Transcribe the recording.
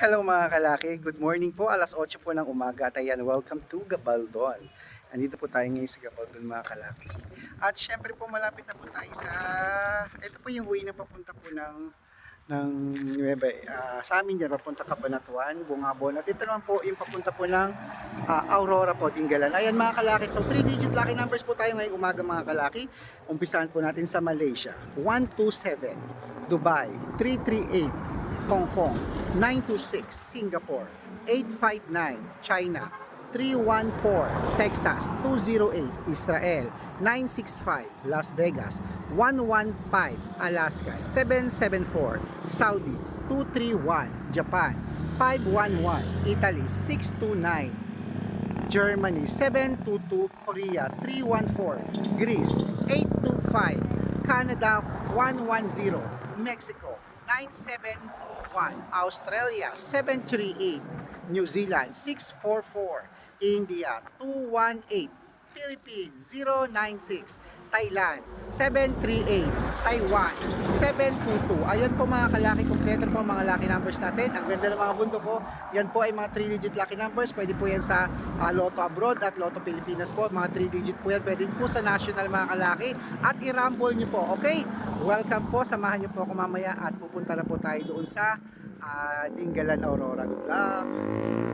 Hello mga kalaki, good morning po. Alas 8 po ng umaga at ayan, welcome to Gabaldon. Andito po tayo ngayon sa Gabaldon mga kalaki. At syempre po malapit na po tayo sa, ito po yung way na papunta po ng ng Nueva, ah, sa amin dyan, papunta Cabanatuan, Bungabon. At ito naman po yung papunta po ng ah, Aurora po, Dingalan. Ayan mga kalaki, so 3 digit lucky numbers po tayo ngayong umaga mga kalaki. Umpisahan po natin sa Malaysia, 127, Dubai, 338, Hong Kong 926 Singapore 859 China 314 Texas 208 Israel 965 Las Vegas 115 Alaska 774 Saudi 231 Japan 511 Italy 629 Germany 722 Korea 314 Greece 825 Canada 110 Mexico 971 Australia 738 New Zealand 644 India 218 Philippines 096 Thailand 738 Taiwan 722 Ayan po mga kalaki kompleto po mga lucky numbers natin. Ang ganda ng mga bundo ko yan po ay mga 3 digit lucky numbers. Pwede po yan sa ah, Lotto Abroad at Lotto Pilipinas po. Mga 3 digit po yan. Pwede po sa national mga kalaki. At i-rumble nyo po okay welcome po. Samahan nyo po ako mamaya at pupunta na po tayo doon sa ah, Dingalan Aurora good luck